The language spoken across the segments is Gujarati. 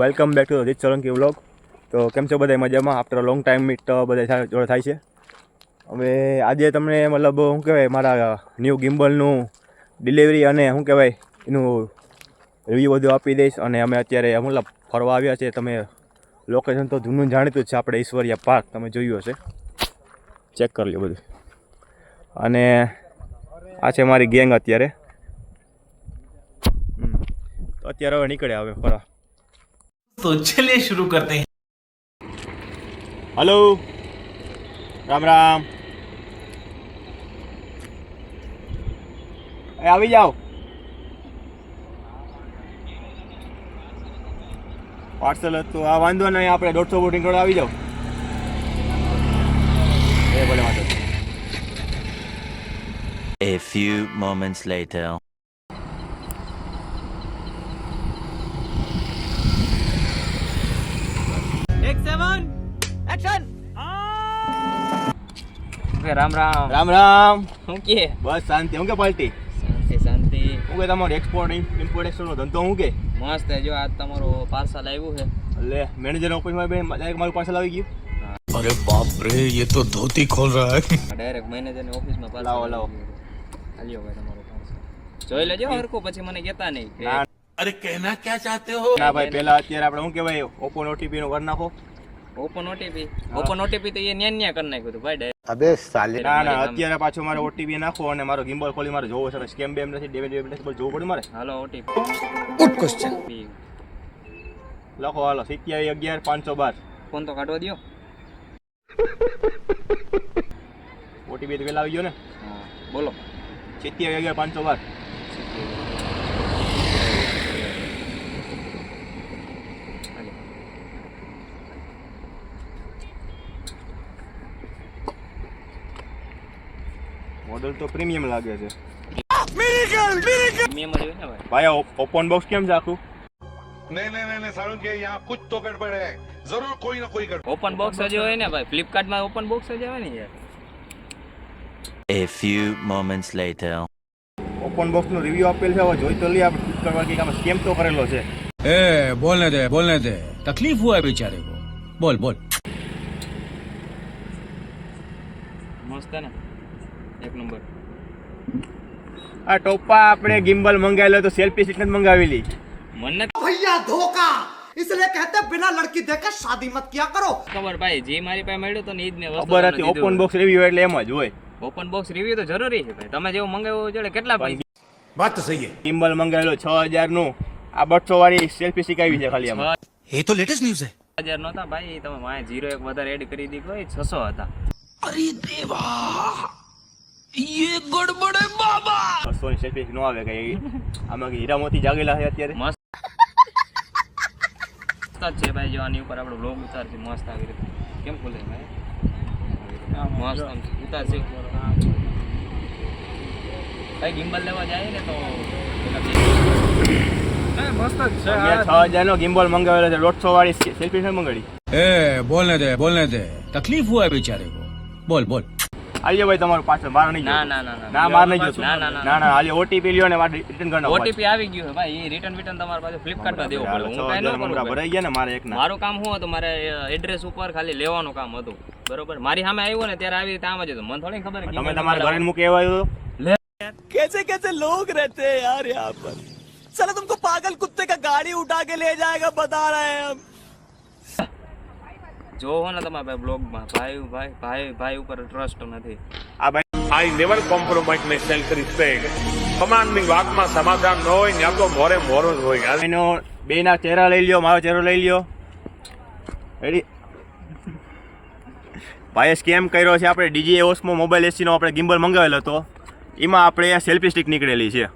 વેલકમ બેક ટુ રીત સોલંકી વ્લોગ તો કેમ છો બધા? મજામાં? આફ્ટર લોંગ ટાઈમ મીટ બધા જોડે થાય છે. હવે આજે તમને મતલબ શું કહેવાય, મારા ન્યૂ ગિમ્બલનું ડિલિવરી અને શું કહેવાય, એનું રિવ્યૂ બધું આપી દઈશ. અને અમે અત્યારે મતલબ ફરવા આવ્યા છે તમે લોકેશન તો જૂનું જાણીતું જ છે, આપણે ઈશ્વરિયા પાર્ક તમે જોયું હશે. ચેક કરી લો બધું. અને આ છે મારી ગેંગ અત્યારે. અત્યારે હવે નીકળ્યા હવે ફરવા. तो चलिए शुरू करते हैं હલો રામ રામ એ આવી જાઓ પાર્સલ હતું આ વાંધો નહીં આપણે દોઢસો બોટિંગ જોડે આવી જાઓ એ ભલે વાંધો નહીં. A few moments later. Ram Ram. Ram Ram. શું કે? બસ શાંતિ. શું કે પાર્ટી શાંતિ શાંતિ. હું કે તમારો એક્સપોર્ટ ઇમ્પોર્ટ નો ધંધો શું કે? મસ્ત જો આજ તમારો પાર્સલ આવ્યું છે. લે મેનેજર ઓફિસમાં બેન ડાયરેક્ટ મારું પાર્સલ આવી ગયું. અરે બાપ રે યે તો ધોતી ખોલ રહા હે. ડાયરેક્ટ મેનેજરની ઓફિસમાં પાર્સલ લાવો લાવો. હાલ્યો ભાઈ તમારો પાર્સલ જોઈ લેજો હરકો પછી મને કેતા નહીં અરે કહેના ક્યાં ચાહતે હો? ના ભાઈ પેલા અત્યારે આપણે શું કહેવાય? ઓપન નોટીપી નો કર નાખો. ઓપન ઓટીપી ઓપન ઓટીપી તો એ ન્યા ન્યા કરી નાખ્યું હતું ભાઈ direct. ના ના અત્યારે પાછો મારે ઓટીપી નાખો અને મારો ગિમ્બલ ખોલી મારે જોવો છે. સ્કેમ બેમ નથી ડેમેજ બેમેજ નથી જોવું પડે મારે? હાલો ઓટીપી ગુડ ક્વેશ્ચન લખો હાલો સિત્યાવીસ અગિયાર પાંચસો બાર. ફોન તો કાઢવા દ્યો. ઓટીપી તો પેલા આવી ગયો ને? બોલો. સિત્યાવીસ અગિયાર પાંચસો બાર હાલ્યો. મોડલ તો પ્રીમિયમ લાગે છે. ભાઈ? ઓપન બોક્સ કેમ છે આખું નહીં નહીં નહીં સારું કે યહાં કુછ તો ગડબડ હે. જરૂર કોઈ ન કોઈ ગડબડ. ઓપન બોક્સ જ હોય ને ભાઈ? ફ્લિપકાર્ટમાં ઓપન બોક્સ જ આવે ને યાર? A few moments later. Open બોક્સનું review આપેલ છે હવે જોઈ તો લઈએ આપણે ફ્લિપ કરવા કે આમાં સ્કેમ તો કરેલો છે. એ બોલને દે બોલને દે તકલીફ હોય બેચારે કો બોલ બોલ. મસ્ત ને. એક નંબર આ ટોપા આપણે ગિમ્બલ મંગાવેલો તો સેલ્ફી સ્ટિક નથી મંગાવેલી મને भैया धोखा इसलिए कहते हैं बिना लड़की देखे शादी मत किया करो ખબર ભાઈ જે મારી પાસે મળ્યું તો ને ઈ જ મેં વસ્તુ ખબર તમને હતી દીધું. ઓપન બોક્સ રિવ્યુ એટલે એમ જ હોય ઓપન બોક્સ રિવ્યુ તો જરૂરી છે ભાઈ તમે જેવું મંગાવ્યું જોડે કેટલા પૈસા बात तो सही है ગિમ્બલ મંગાવેલો છ હજાર નું આ બસો વાળી સેલ્ફી સ્ટિક આવી છે ખાલી આમાં ये તો लेटेस्ट न्यूज है હજાર નહોતા ભાઈ તમે મારે જીરો એક વધારે એડ કરી દીધો એ છસો હતા अरे देवा યે ગડબડે બાબા. સોની સેફિક નો આવે કઈ આમાં કે હીરામોતી જાગેલા છે અત્યારે? મસ્ત. જ છે ભાઈ જો આની ઉપર આપણો બ્લોગ ઉતારશે મસ્ત આવી રીતે. કેમ ખોલે ભાઈ? મસ્ત ઉતારશે. ભાઈ ગિમ્બલ લેવા જાય ને તો મસ્ત જ છે છ હજાર નો ગિમ્બલ મંગાવેલો છે દોઢસો વાળી મંગાવી એ બોલને દે બોલને દે. તકલીફ હોય બિચારે બોલ બોલ. આલ્યો ભાઈ તમારું પાછળ મારે નહીં ના જોતું. ના ના ના મારે નહીં જોતું ના ના ના ના ના આલ્યો ઓટીપી લ્યો ને મારે રિટર્ન કરી નાખો ઓટીપી આવી ગયું છે ભાઈ એ રિટર્ન વિટર્ન તમારે પાસે ફ્લિપકાર્ટમાં દેવું પડે હું કાંઈ ન કરું મમરા ભાઈ. ભરાઈ ગયા ને મારે એક ના મારું કામ શું હતું મારે એડ્રેસ ઉપર ખાલી લેવાનું કામ હતું બરોબર મારી સામે આવ્યું ને ત્યારે આવી રીતે આમ જ હતું મને થોડી ખબર કે તમે email તમારા ઘરે number મૂકી આવ્યો कैसे कैसे लोग रहते हैं यार यहाँ पर साला तुमको पागल कुत्ते का गाड़ी उठा के ले जाएगा बता रहे हैं हम જોવો ને તમારા ભાઈ બ્લોગમાં ભાઈ ભાઈ ભાઈ ભાઈ ઉપર ટ્રસ્ટ નથી. આ ભાઈ I never compromise my self respect કમાન્ડની વાતમાં સમાધાન ન હોય ત્યાં તો મોરે મોરો જ હોય. એનો બે ના ચહેરા લઈ લ્યો મારો ચહેરો લઈ લ્યો. રેડી ભાઈ સ્કેમ કર્યો છે આપણે ડીજીએ ઓસમો મોબાઈલ એસીનો આપણે ગિમ્બલ મંગાવેલો હતો. એમાં આપણે સેલ્ફી સ્ટિક નીકળેલી છે.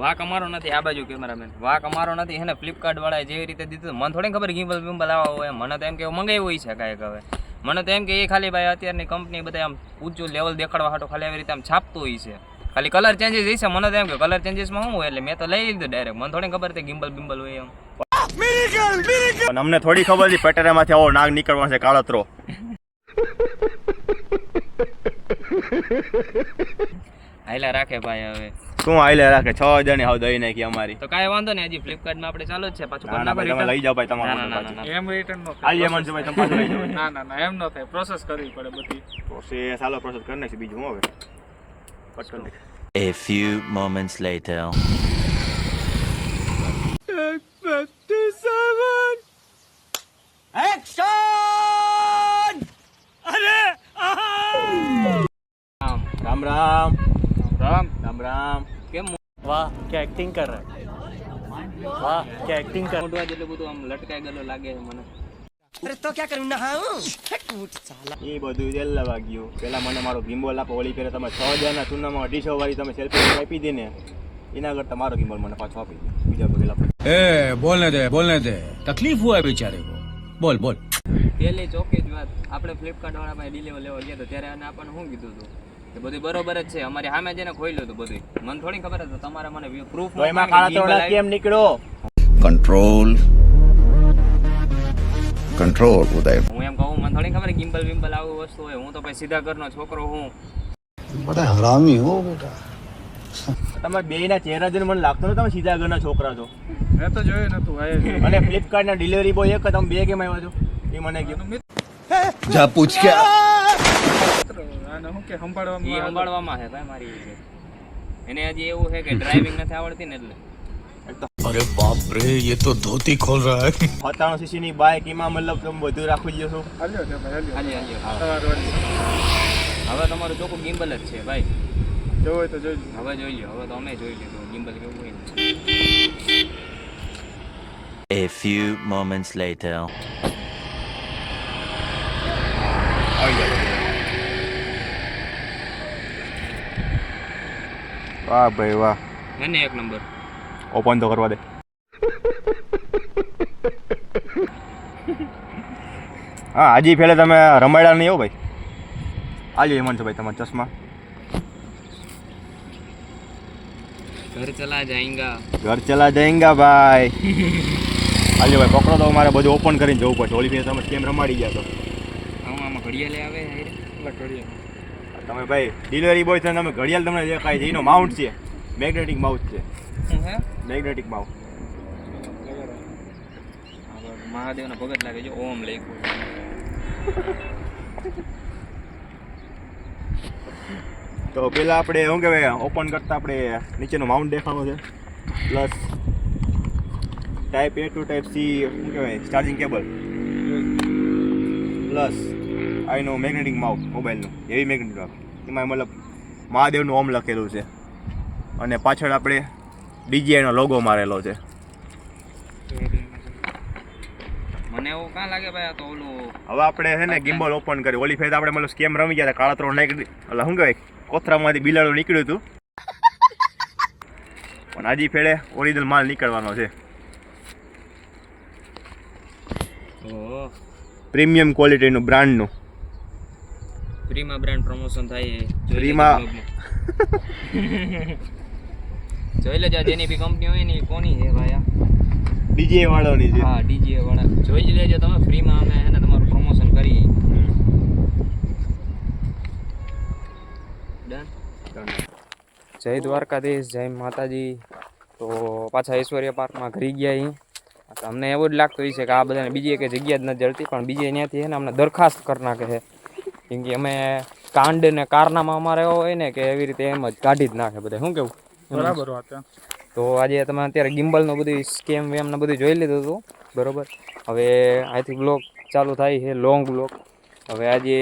વાક અમારો નથી આ બાજુ કેમેરામેન. વાક અમારો નથી એને ફ્લિપકાર્ટ વાળાએ જેવી રીતે દીધું મને થોડી ખબર ગિમ્બલ બિમ્બલ આવા હોય મને તો એમ કે મંગાવ્યું હોય છે કાંઈક હવે. મને તો એમ કે એ ખાલી ભાઈ અત્યારની કંપની બધા આમ ઊંચું લેવલ દેખાડવા હાટો ખાલી આવી રીતે આમ છાપતું હોય છે. ખાલી કલર ચેન્જીસ હશે મને તો એમ કે કલર ચેન્જીસમાં શું હોય? એટલે મેં તો લઈ લીધું ડાયરેક્ટ મને થોડી ખબર હતી ગિમ્બલ બિમ્બલ હોય એમ. પણ અમને થોડી ખબર હતી પેટેરામાંથી આવો નાગ નીકળવાનો છે કાળતરો હાયલા રાખે ભાઈ હવે. શું આઈ લે રાખે છ હજારની હાવ દઈ નાખી અમારી. તો કાંઈ વાંધો નહીં હજી ફ્લિપકાર્ટમાં આપણે ચાલુ જ છે પાછું ના ના ભાઈ તમે લઈ જાઓ ભાઈ તમારું ના, પાછું. ના. એમ રિટર્ન નો આલિયા મન છે ભાઈ તમે પાછું લઈ જાઓ. ના ના ના એમ ન થાય. પ્રોસેસ કરવી પડે બધી. પ્રોસેસ હાલો પ્રોસેસ કરી નાખી બીજું હવે. પટકન. A few moments later. આમ રામ રામ રામ રામ રામ વાહ કે એક્ટિંગ કર વાહ કે એક્ટિંગ કર મોઢવા જેટલું બધું આમ લટકાઈ ગયેલો લાગે છે મને. અરે તો ક્યાં કરું? ના એ બધું જેલ વાગ્યું. પેલા મને મારો ગિમ્બોલ આપો ઓલી પેલા તમે છ હજારના ચૂનામાં અઢીસો વાળી તમે સેલ્ફી આપી દીને એના કરતા મારો ગિમ્બોલ મને પાછો આપી દે બીજા પગેલા એ બોલને દે બોલને દે. તકલીફ હોય બિચારે બોલ બોલ. પેલી ચોકી જ વાત. આપણે ફ્લિપકાર્ટ વાળા પાસે ડિલેવર લેવા ગયા તો ત્યારે આને આપણને શું કીધું હતું કે બધું બરોબર જ છે. અમારી સામે જઈને ખોઈ હતું બધું મને થોડી ખબર હતી તમારે મને પ્રૂફ એમાં કાળા તોડા કેમ નીકળ્યો કંટ્રોલ કંટ્રોલ ઉદય હું એમ કહું મને થોડી ખબર ગિમ્બલ વિમ્બલ આવું વસ્તુ હોય. હું તો પછી સીધા ઘરનો છોકરો હું. બધા હરામી હો બેટા. તમે બે ના ચહેરા જોઈને મને લાગતો તમે સીધા ઘરના છોકરા છો. મેં તો જોયું નતું અને ફ્લિપકાર્ટ ના ડિલિવરી બોય એક તમે બે કેમ આવ્યા છો. એ મને કહ્યું જા પૂછ કે અને શું કે સંભાળવામાં એ સંભાળવામાં છે ભાઈ મારી રીતે. એને હજી એવું છે કે ડ્રાઇવિંગ નથી આવડતી ને એટલે. અરે બાપ રે એ તો ધોતી ખોલ રહા હે. પતાણો સીસી ની બાઇક એમાં મતલબ તમે બધું રાખી લ્યો છો? હાલ્યો ને ભાઈ હાલ્યો. હાલ્યો હવે તમારું ચોખ્ખું ગિમ્બલ જ છે ભાઈ. જોવે તો જોઈ હવે જોઈ લ્યો હવે તો અમે જોઈ લીધું. ગિમ્બલ કેવું હોય A few moments later. Oh yeah. વાહ ભાઈ વાહ. મને એક નંબર. ઓપન તો કરવા દે. હા હજી ફેલે તમે રમાડ્યા નહીં હો ભાઈ. આજે મન છો ભાઈ તમારા ચશ્મા. ઘર ચલા જાયંગા. ઘર ચલા જાયંગા ભાઈ. આજે ભાઈ પકડો તો મારે બધું ઓપન કરીને જવું પડશે. ઓલી ફેર તમે કેમ રમાડી ગયા તો આમાં આમાં ઘડિયાળે આવે હારે. તમે ભાઈ ડિલિવરી બોય છે તમે ઘડિયાળ તમને દેખાય છે એનો માઉન્ટ છે. મેગ્નેટિક માઉન્ટ છે. મેગ્નેટિક માઉન્ટ મહાદેવનો ભગત લાગે છે ઓમ લખ્યું તો પેલા આપણે શું કહેવાય ઓપન કરતા આપણે નીચેનો માઉન્ટ દેખાણું છે. Plus type A to type C શું કહેવાય ચાર્જિંગ કેબલ પ્લસ આ એનું મેગ્નેટિક માઉથ મોબાઈલનું એવી મેગ્નેટિક માઉન્ટ એમાં મતલબ મહાદેવનું ઓમ લખેલું છે. અને પાછળ આપણે ડીજીઆઈનો લોગો મારેલો છે. મને એવું કાં લાગે ભાઈ તો ઓલું હવે આપણે છે ને ગિમ્બલ ઓપન કર્યું ઓલી ફેર આપણે મતલબ સ્કેમ રમી ગયા હતા. કાળા ત્રણ નાખી એટલે શું કહેવાય? કોથરામાંથી બિલાડું નીકળ્યું હતું. પણ હજી ફેડે ઓરિજિનલ માલ નીકળવાનો છે. પ્રીમિયમ ક્વોલિટીનું બ્રાન્ડનું ફ્રીમાં બ્રાન્ડ પ્રમોશન થાય ફ્રીમાં- જોઈ લેજો જેની બી કંપની હોય ને કોની છે ભાઈ આ? ડીજે વાળાની છે. હા ડીજે વાળા. જોઈ જ લેજો તમે ફ્રીમાં અમે એને તમારું પ્રમોશન કરી ડન જય દ્વારકાધીશ જય માતાજી. તો પાછા ઐશ્વર્ય પાર્કમાં ઘરી ગયા અહીં. અમને એવું જ લાગતું હોય છે કે આ બધાને બીજી એક જગ્યા જ નથી જડતી પણ બીજે ત્યાંથી છે ને અમને દરખાસ્ત કરી નાખે છે. કેમ કે અમે કાંડ ને કારનામાં અમારે એવો હોય ને કે એવી રીતે એમ જ કાઢી જ નાખે બધા. શું કેવું? બરાબર વાત તો આજે તમે અત્યારે ગિમ્બલ ગિમ્બલનું બધું સ્કેમ વેમ ને બધું જોઈ લીધું હતું. બરોબર? હવે આઈથી બ્લોક ચાલુ થાય છે લોંગ બ્લોક હવે આજે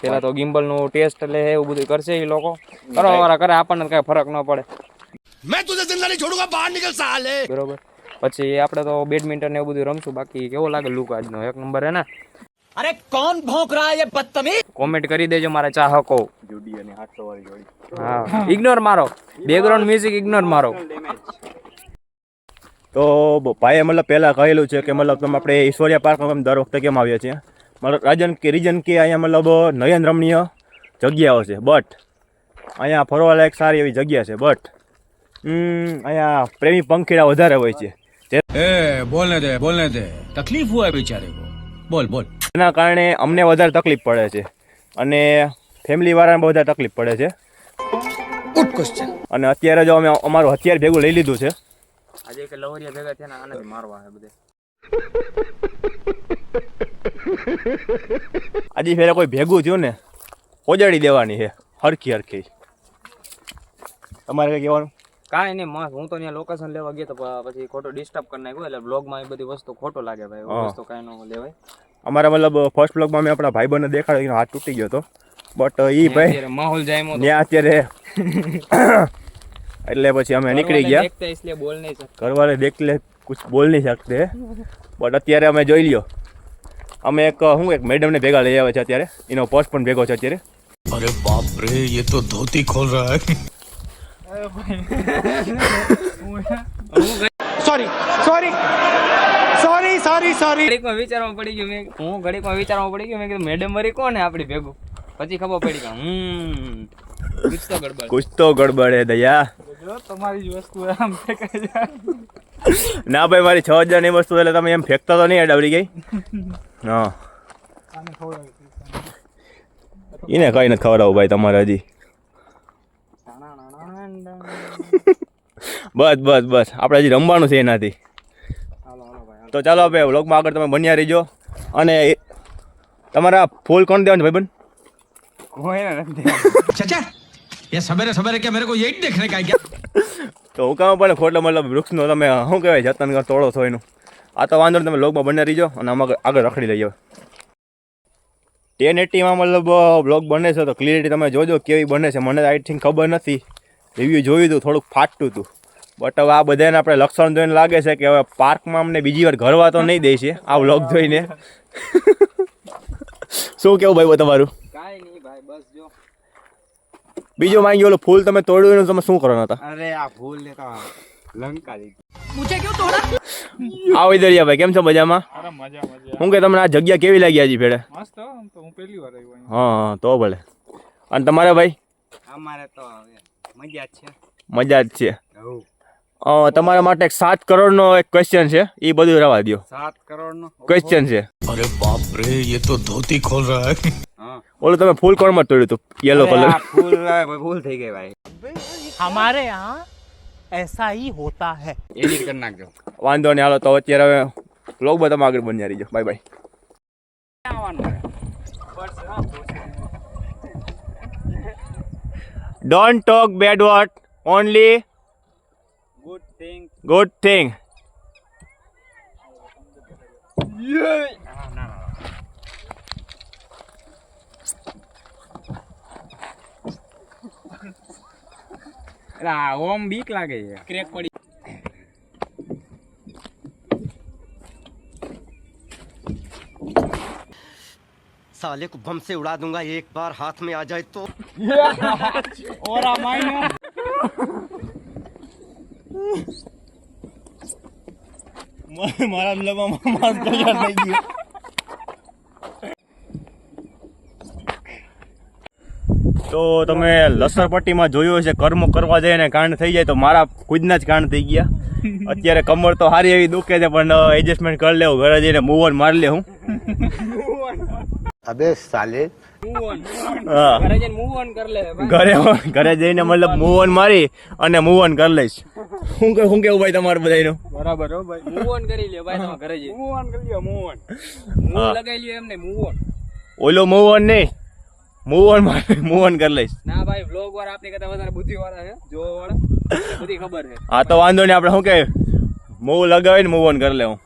પેલા તો ગિમ્બલનું ટેસ્ટ લે એવું બધું કરશે એ લોકો. કરો કરે આપણને કઈ ફરક ન પડે. મેં તુજે જિંદા નહીં બહાર નીકળ સાલે. બરોબર? પછી આપણે તો બેડમિન્ટન એવું બધું રમશું. બાકી કેવો લાગે લુક આજનો? એક નંબર હે ને? અરે કોણ ભોંક રહા હે બદતમીઝ? કોમેન્ટ કરી દેજો મારા ચાહકો. જુડી અને 800 વાળી જોડી. હા. ઇગ્નોર મારો. બેકગ્રાઉન્ડ મ્યુઝિક ઇગ્નોર મારો. તો ભાઈએ મતલબ પહેલાં કહેલું છે કે મતલબ તમે આપણે ઈશ્વરિયા પાર્કમાં દર વખતે કેમ આવીએ છીએ? મતલબ રાજન કે રીજન કે અહીંયા મતલબ નયન રમણીય જગ્યાઓ છે બટ અહીંયા ફરવાલાયક સારી એવી જગ્યા છે બટ અહીંયા પ્રેમી પંખીડા વધારે હોય છે. એ બોલને દે બોલને દે. તકલીફ હોય બિચારે બોલ બોલ. એના કારણે અમને વધારે તકલીફ પડે છે. અને ફેમિલીવાળાને બહુ વધારે તકલીફ પડે છે. અને અત્યારે જો અમે અમારું હથિયાર ભેગું લઈ લીધું છે. આજે કે લવરિયા ભેગા થયા ને આનાથી મારવા છે બધે. આજે ફેરે કોઈ ભેગું થયું ને ઓજાડી દેવાની છે હરખી હરખી. તમારે કઈ કહેવાનું? કાંઈ નહીં મસ્ત. હું તો ત્યાં લોકેશન લેવા ગયો તો પછી ખોટો ડિસ્ટર્બ કરી નાખ્યો એટલે બ્લોગમાં એ બધી વસ્તુ ખોટો લાગે ભાઈ. વસ્તુ કાંઈ ન લેવાય. અમારા મતલબ ફર્સ્ટ બ્લોગમાં મેં આપણા ભાઈબંધને દેખાડ્યો એનો હાથ તૂટી ગયો હતો. બટ એ ભાઈ માહોલ જાય ને અત્યારે એટલે પછી અમે નીકળી ગયા. ઘરવાળે દેખલે કુછ બોલ નહીં શકતે. બટ અત્યારે અમે જોઈ લ્યો. અમે એક હું એક મેડમને ભેગા લઈ આવ્યા છે અત્યારે. એનો પોસ્ટ પણ ભેગો છે અત્યારે. અરે બાપ રે યે તો ધોતી ખોલ રહા હે. સોરી સોરી સોરી સોરી ઘડીકમાં વિચારમાં પડી ગયું મેં હું ઘડીકમાં વિચારવા પડી ગયું મેં કીધું મેડમ મરી કોણ ને આપડી ભેગું? પછી ખબર પડી કે હમ કુછ તો ગડબડ. હે દયા. જો તમારી જ વસ્તુ આમ ફેંકાઈ ના ભાઈ મારી છ હજારની વસ્તુ એટલે તમે એમ ફેંકતા તો નહીં અડાવડી ગઈ? હા. એને કઈ નથી ખવડાવું ભાઈ તમારે હજી. બસ બસ બસ. આપણે હજી રમવાનું છે એનાથી. તો ચાલો આપણે વ્લોગમાં આગળ તમે બન્યા રહીજો. અને તમારા ફૂલ કોણ દેવાનું ભાઈ ચાચા તો હું કામ પણ ખોટલો મતલબ વૃક્ષ વૃક્ષનો તમે શું કહેવાય જતન કર તોડો છો એનું. આ તો વાંધો તમે લોગમાં બને રહીજો અને આમાં આગળ રખડી લઈએ ટેન એટીમાં મતલબ બ્લોગ બને છે તો ક્લિયરિટી તમે જોજો કેવી બને છે. મને આઈ થિંક ખબર નથી. રિવ્યૂ જોયું હતું થોડુંક ફાટતું હતું બટ હવે આ બધાને આપણે લક્ષણ જોઈને લાગે છે કે હવે પાર્કમાં અમને બીજી વાર ઘરવા તો નહીં દે છે આ વ્લોગ જોઈને. શું કેવું ભાઈ તમારું? કાંઈ નહીં ભાઈ બસ જો. બીજું માંગી ઓલું ફૂલ તમે તોડ્યું એનું તમે શું કરવાના હતા? અરે આ ફૂલ ને લંકા આવો દરિયા ભાઈ કેમ છો મજામાં? અરે મજા મજા. હું કે તમને આ જગ્યા કેવી લાગી હજી ભેડે મસ્ત હો, તો હું પહેલી વાર આવ્યો હા હા તો ભલે. અને તમારે ભાઈ? અમારે તો મજા જ છે. મજા જ છે. તમારા માટે એક સાત કરોડનો એક ક્વેશ્ચન છે એ બધું રવા દો સાત કરોડ નો ક્વેશ્ચન છે अरे बाप रे ये तो धोती खोल रहा है ઓલું તમે ફૂલ કોણમાં તોડ્યું હતું યલો કલર ફૂલ ભૂલ થઈ ગઈ ભાઈ हमारे यहाँ ऐसा ही होता है એડિટ કરી નાખજો વાંધો નહીં હાલો તો અત્યારે હવે લોગ બધા આગળ બન્યા રહીજો bye bye don't talk bad word only good thing good thing આ ઓમ બીક લાગે છે ક્રેક પડી साले को बम से उड़ा दूंगा एक बार हाथ में आ जाए तो મારા લવામાં માસ તૈયાર થઈ ગયો. તો તમે લસરપટ્ટીમાં જોયું હશે કર્મ કરવા જાય ને કાંડ થઈ જાય તો મારા ખુદના જ કાંડ થઈ ગયા. અત્યારે કમર તો સારી એવી દુખે છે પણ એડજસ્ટમેન્ટ કરી લેવું ઘરે જઈને મૂવન મારી લેવું અબે સાલે. ઘરે જઈને મતલબ મૂવન મારી અને મૂવન કરી લઈશ. શું કે શું કેવું ભાઈ તમારું બધાયનો? બરાબર હો ભાઈ. મૂવ ઓન કરી લ્યો ભાઈ તમારા ઘરે જઈ મૂવ ઓન કરી લ્યો મૂવ ઓન મૂવ લગાઈ લ્યો એમને મૂવ ઓન ઓલો મૂવ ઓન નહીં. મૂવ ઓન મારી મૂવ ઓન કરી લઈશ. ના ભાઈ વ્લોગ વાળા આપની કરતા વધારે બુદ્ધિ વાળા છે જોવા વાળા બધી ખબર છે. હા તો વાંધો નહીં આપણે શું કે મૂવ લગાવીને મૂવ ઓન કરી લે હું.